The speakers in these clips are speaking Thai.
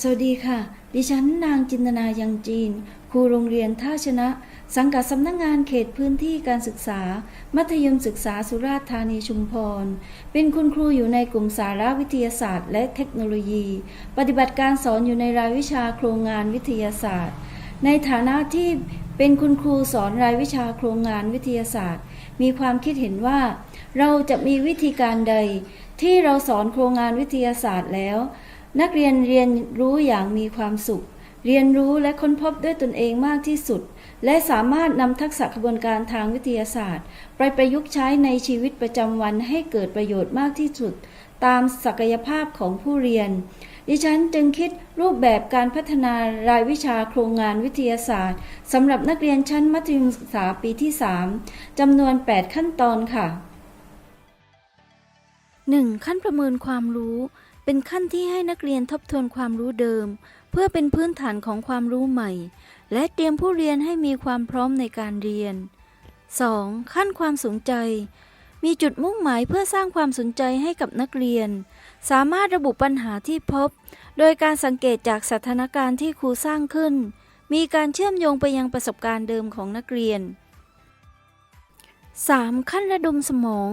สวัสดีค่ะ ดิฉันนางจินตนายังจีน ครูโรงเรียนท่าชนะ สังกัดสำนักงงานเขตพื้นที่การศึกษา มัธยมศึกษาสุราษฎร์ธานีชุมพร เป็นคุณครูอยู่ในกลุ่มสารวิทยาศาสตร์ และเทคโนโลยี ปฏิบัติการสอนอยู่ในรายวิชาโครงงานวิทยาศาสตร์ ในฐานะที่เป็นคุณครูสอนรายวิชาโครงงานวิทยาศาสตร์ มีความคิดเห็นว่า เราจะมีวิธีการใด ที่เราสอนโครงงานวิทยาศาสตร์แล้ว นักเรียนเรียนรู้อย่างมีความสุข เรียนรู้และค้นพบด้วยตนเองมากที่สุด และสามารถนำทักษะกระบวนการทางวิทยาศาสตร์ ไปประยุกต์ใช้ในชีวิตประจำวันให้เกิดประโยชน์มากที่สุด ตามศักยภาพของผู้เรียน ดิฉันจึงคิดรูปแบบการพัฒนารายวิชาโครงงานวิทยาศาสตร์สำหรับนักเรียนชั้นมัธยมศึกษาปีที่ 3จำนวน 8 ขั้นตอนค่ะ 1. ขั้นประเมินความรู้ เป็นขั้นที่ให้นักเรียนทบทวนความรู้เดิม เพื่อเป็นพื้นฐานของความรู้ใหม่ และเตรียมผู้เรียนให้มีความพร้อมในการเรียน 2. ขั้นความสนใจ มีจุดมุ่งหมายเพื่อสร้างความสนใจให้กับนักเรียน สามารถระบุปัญหาที่พบ โดยการสังเกตจากสถานการณ์ที่ครูสร้างขึ้น มีการเชื่อมโยงไปยังประสบการณ์เดิมของนักเรียน 3. ขั้นระดมสมอง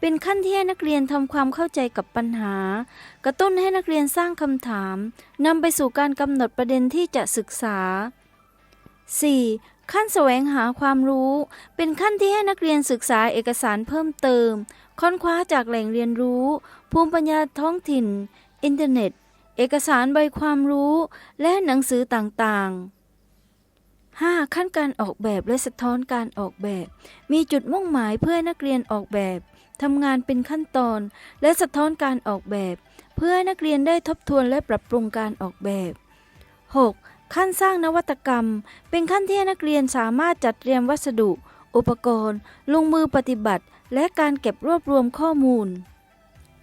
เป็นขั้นที่ให้นักเรียนทำความเข้าใจกับปัญหา กระตุ้นให้นักเรียนสร้างคำถามนำไปสู่การกำหนดประเด็นที่จะศึกษา 4. ขั้นแสวงหาความรู้ เป็นขั้นที่ให้นักเรียนศึกษาเอกสารเพิ่มเติม ค้นคว้าจากแหล่งเรียนรู้ ภูมิปัญญาท้องถิ่น อินเทอร์เน็ต เอกสารใบความรู้ และหนังสือต่างๆ 5. ขั้นการออกแบบและสะท้อนการออกแบบ มีจุดมุ่งหมายเพื่อนักเรียนออกแบบทำงานเป็นขั้นตอน และสะท้อนการออกแบบ เพื่อนักเรียนได้ทบทวนและปรับปรุงการออกแบบ 6. ขั้นสร้างนวัตกรรม เป็นขั้นที่นักเรียนสามารถจัดเตรียมวัสดุ อุปกรณ์ ลงมือปฏิบัติ และการเก็บรวบรวมข้อมูล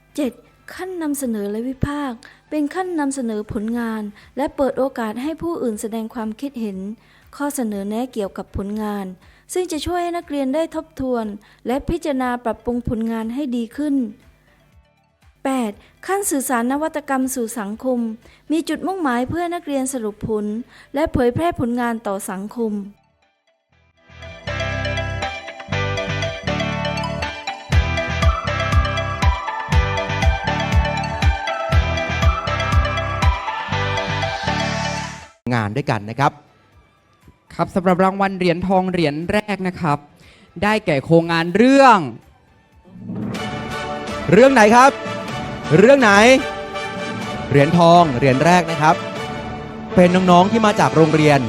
7. ขั้นนำเสนอและวิพากษ์เป็นขั้นนำเสนอผลงาน และเปิดโอกาสให้ผู้อื่นแสดงความคิดเห็น ข้อเสนอแนะเกี่ยวกับผลงาน ซึ่งจะช่วยให้นักเรียนได้ทบทวน และพิจารณาปรับปรุงผลงานให้ดีขึ้น 8. ขั้นสื่อสารนวัตกรรมสู่สังคม มีจุดมุ่งหมายเพื่อนักเรียนสรุปผล และเผยแพร่ผลงานต่อสังคมงานด้วยกันนะครับ ครับสำหรับรางวัลเหรียญทองเหรียญแรกนะครับ ได้แก่โครงงานเรื่อง เรื่องไหนครับ เรื่องไหน เหรียญทองเหรียญแรกนะครับ เป็นน้องๆที่มาจากโรงเรียน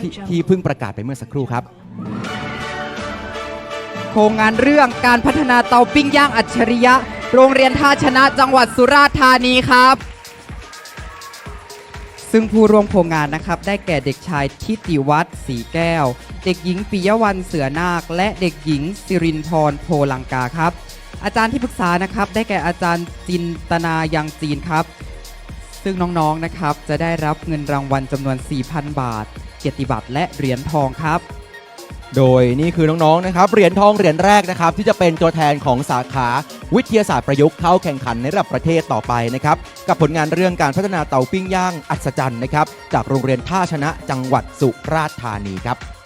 ที่ที่เพิ่งประกาศไปเมื่อสักครู่ครับ โครงงานเรื่องการพัฒนาเตาปิ้งย่างอัจฉริยะ โรงเรียนท่าชนะจังหวัดสุราษฎร์ธานีครับ ซึ่งผู้ร่วมโครงงานนะครับได้แก่เด็กชายทิติวัฒน์สีแก้ว เด็กหญิงปิยวรรณเสือนาค และเด็กหญิงสิรินพรโพลังกาครับ อาจารย์ที่ปรึกษานะครับ ได้แก่อาจารย์จินตนายังจีนครับ ซึ่งน้องๆนะครับจะได้รับเงินรางวัลจำนวน 4,000 บาท เกียรติบัตรและเหรียญทองครับ โดยนี่คือน้องๆนะครับเหรียญทองเหรียญแรกนะครับที่จะเป็นตัวแทนของสาขาวิทยาศาสตร์ประยุกต์เข้าแข่งขันในระดับประเทศต่อไปนะครับกับผลงานเรื่องการพัฒนาเตาปิ้งย่างอัศจรรย์นะครับจากโรงเรียนท่าชนะจังหวัดสุราษฎร์ธานีครับ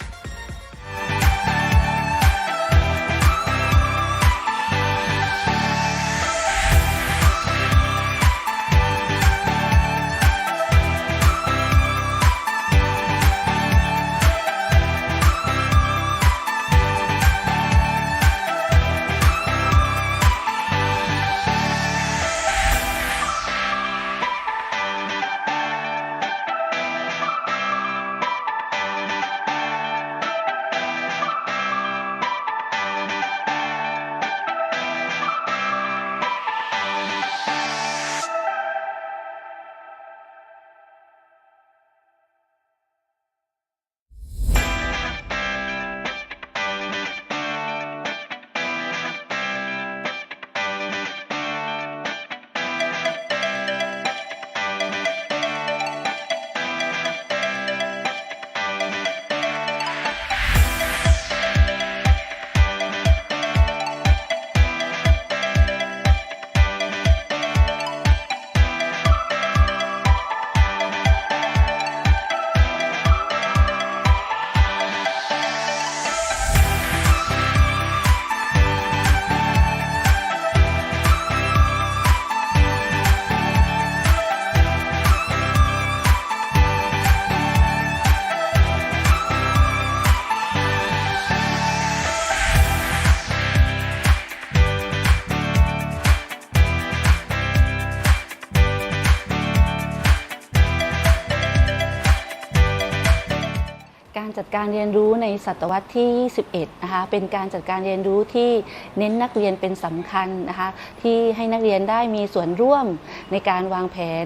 จัดการเรียนรู้ในศตวรรษที่ 21 นะคะ เป็นการจัดการเรียนรู้ที่เน้นนักเรียนเป็นสำคัญนะคะ ที่ให้นักเรียนได้มีส่วนร่วมในการวางแผน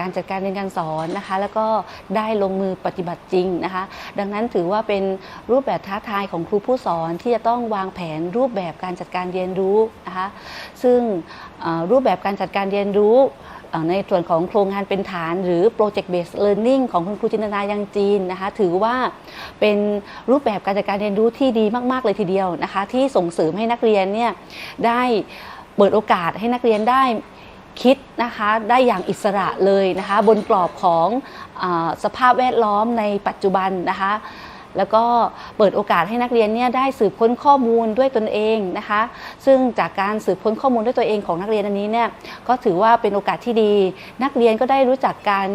การจัดการเรียนการสอนนะคะ แล้วก็ได้ลงมือปฏิบัติจริงนะคะ ดังนั้นถือว่าเป็นรูปแบบท้าทายของครูผู้สอนที่จะต้องวางแผนรูปแบบการจัดการเรียนรู้นะคะ ซึ่งรูปแบบการจัดการเรียนรู้ ในส่วนของโครงงานเป็นฐาน หรือ project based learning ของคุณครูจินตนายังจีนนะคะ ถือว่าเป็นรูปแบบการจัดการเรียนรู้ที่ดีมากๆเลยทีเดียวนะคะ ที่ส่งเสริมให้นักเรียนเนี่ยได้เปิดโอกาสให้นักเรียนได้คิดนะคะได้อย่างอิสระเลยนะคะ บนกรอบของอสภาพแวดล้อมในปัจจุบันนะคะ แล้วก็เปิดโอกาสให้นักเรียนเนี่ยได้สืบค้นข้อมูลด้วยตนเองนะคะ ซึ่งจากการสืบค้นข้อมูลด้วยตัวเองของนักเรียนอันนี้เนี่ยก็ถือว่าเป็นโอกาสที่ดี นักเรียนก็ได้รู้จักการ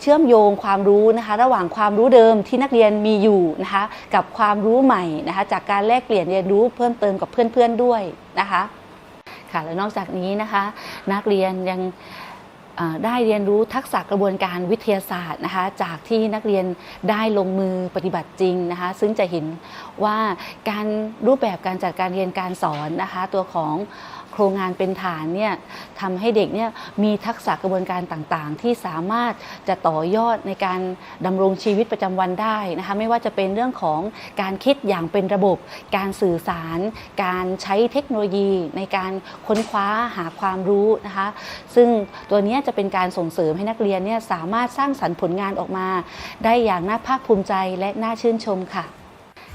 เชื่อมโยงความรู้นะคะระหว่างความรู้เดิมที่นักเรียนมีอยู่นะคะกับความรู้ใหม่นะคะจากการแลกเปลี่ยนเรียนรู้เพิ่มเติมกับเพื่อนๆด้วยนะคะค่ะและนอกจากนี้นะคะ นักเรียนยัง ได้เรียนรู้ทักษะกระบวนการวิทยาศาสตร์นะคะจากที่นักเรียนได้ลงมือปฏิบัติจริงนะคะซึ่งจะเห็นว่าการรูปแบบการจัดการเรียนการสอนนะคะตัวของโครงงานเป็นฐานเนี่ยทำให้เด็กเนี่ยมีทักษะกระบวนการต่างๆ ที่สามารถจะต่อยอดในการดำรงชีวิตประจำวันได้นะคะไม่ว่าจะเป็นเรื่องของการคิดอย่างเป็นระบบ การสื่อสาร การใช้เทคโนโลยีในการค้นคว้าหาความรู้นะคะซึ่งตัวเนี้ยจะเป็นการส่งเสริมให้นักเรียนเนี่ยสามารถสร้างสรรค์ผลงานออกมา ได้อย่างน่าภาคภูมิใจและน่าชื่นชมค่ะ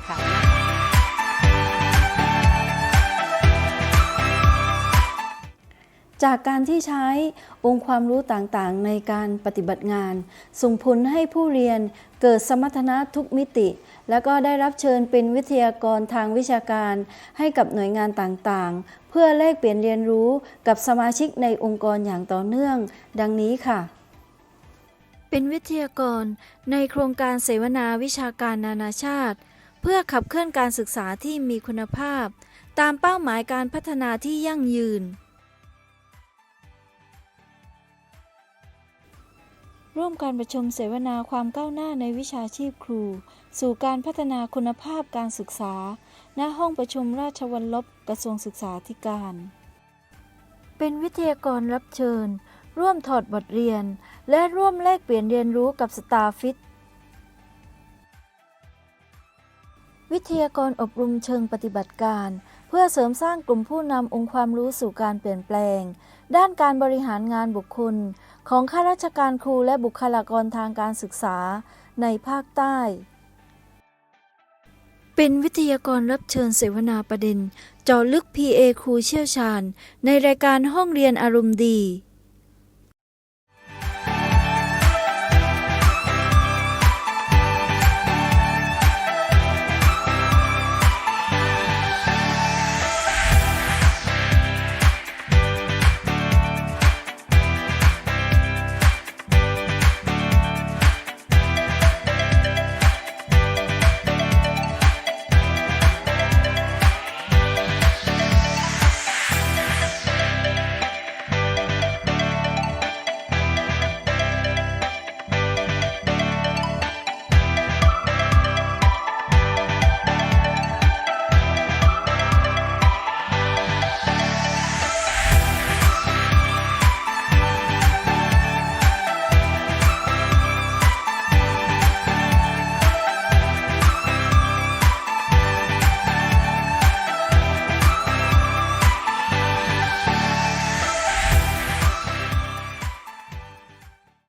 ค่ะ จากการที่ใช้องค์ความรู้ต่างๆ ในการปฏิบัติงาน ส่งผลให้ผู้เรียนเกิดสมรรถนะทุกมิติ แล้วก็ได้รับเชิญเป็นวิทยากรทางวิชาการ ให้กับหน่วยงานต่างๆ เพื่อแลกเปลี่ยนเรียนรู้กับสมาชิกในองค์กรอย่างต่อเนื่อง ดังนี้ค่ะ เป็นวิทยากรในโครงการเสวนาวิชาการนานาชาติ เพื่อขับเคลื่อนการศึกษาที่มีคุณภาพ ตามเป้าหมายการพัฒนาที่ยั่งยืน ร่วมการประชุมเสวนาความก้าวหน้าในวิชาชีพครู สู่การพัฒนาคุณภาพการศึกษา ณห้องประชุมราชวัลลบกระทรวงศึกษาธิการ เป็นวิทยากรรับเชิญ ร่วมถอดบทเรียน และร่วมแลกเปลี่ยนเรียนรู้กับสตาร์ฟิตวิทยากรอบรมเชิงปฏิบัติการ เพื่อเสริมสร้างกลุ่มผู้นำองค์ความรู้สู่การเปลี่ยนแปลง ด้านการบริหารงานบุคคล ของข้าราชการครูและบุคลากรทางการศึกษาในภาคใต้ เป็นวิทยากรรับเชิญเสวนาประเด็นเจาะลึก PA ครูเชี่ยวชาญ ในรายการห้องเรียนอารมณ์ดี